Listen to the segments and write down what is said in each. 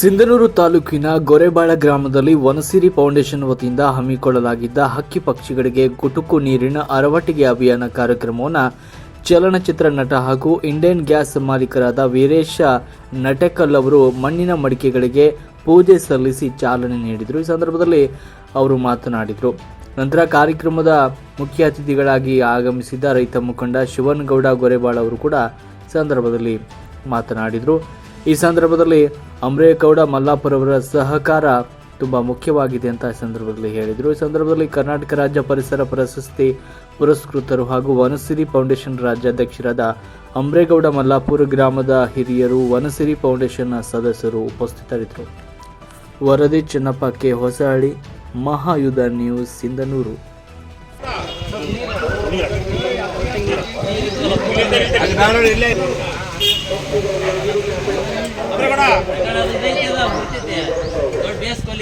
ಸಿಂಧನೂರು ತಾಲೂಕಿನ ಗೊರೆಬಾಳ ಗ್ರಾಮದಲ್ಲಿ ವನಸಿರಿ ಫೌಂಡೇಶನ್ ವತಿಯಿಂದ ಹಮ್ಮಿಕೊಳ್ಳಲಾಗಿದ್ದ ಹಕ್ಕಿ ಪಕ್ಷಿಗಳಿಗೆ ಗುಟುಕು ನೀರಿನ ಅರವಟ್ಟಿಗೆ ಅಭಿಯಾನ ಕಾರ್ಯಕ್ರಮವನ್ನು ಚಲನಚಿತ್ರ ನಟ ಹಾಗೂ ಇಂಡಿಯನ್ ಗ್ಯಾಸ್ ಮಾಲೀಕರಾದ ವೀರೇಶ ನಟೆಕಲ್ ಅವರು ಮಣ್ಣಿನ ಮಡಿಕೆಗಳಿಗೆ ಪೂಜೆ ಸಲ್ಲಿಸಿ ಚಾಲನೆ ನೀಡಿದರು. ಈ ಸಂದರ್ಭದಲ್ಲಿ ಅವರು ಮಾತನಾಡಿದರು. ನಂತರ ಕಾರ್ಯಕ್ರಮದ ಮುಖ್ಯ ಅತಿಥಿಗಳಾಗಿ ಆಗಮಿಸಿದ್ದ ರೈತ ಮುಖಂಡ ಶಿವನಗೌಡ ಗೊರೆಬಾಳ ಅವರು ಕೂಡ ಸಂದರ್ಭದಲ್ಲಿ ಮಾತನಾಡಿದರು. ಈ ಸಂದರ್ಭದಲ್ಲಿ ಅಮರೇಗೌಡ ಮಲ್ಲಾಪುರ ಅವರ ಸಹಕಾರ ತುಂಬ ಮುಖ್ಯವಾಗಿದೆ ಅಂತ ಈ ಸಂದರ್ಭದಲ್ಲಿ ಹೇಳಿದರು. ಈ ಸಂದರ್ಭದಲ್ಲಿ ಕರ್ನಾಟಕ ರಾಜ್ಯ ಪರಿಸರ ಪ್ರಶಸ್ತಿ ಪುರಸ್ಕೃತರು ಹಾಗೂ ವನಸಿರಿ ಫೌಂಡೇಶನ್ ರಾಜ್ಯಾಧ್ಯಕ್ಷರಾದ ಅಂಬ್ರೇಗೌಡ ಮಲ್ಲಾಪುರ ಗ್ರಾಮದ ಹಿರಿಯರು ವನಸಿರಿ ಫೌಂಡೇಶನ್ನ ಸದಸ್ಯರು ಉಪಸ್ಥಿತರಿದ್ದರು. ವರದಿ ಚೆನ್ನಪ್ಪ ಕೆ ಹೊಸಹಳ್ಳಿ, ಮಹಾಯುಧ ನ್ಯೂಸ್, ಸಿಂಧನೂರು.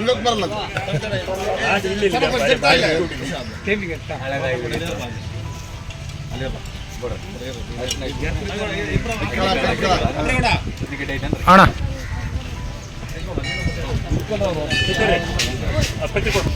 ಮುಂದಕ್ಕೆ ಬರಲ್ಲ ಅಣ್ಣ ಅಪ್ಪಟ್ಟಿ ಕೊಡು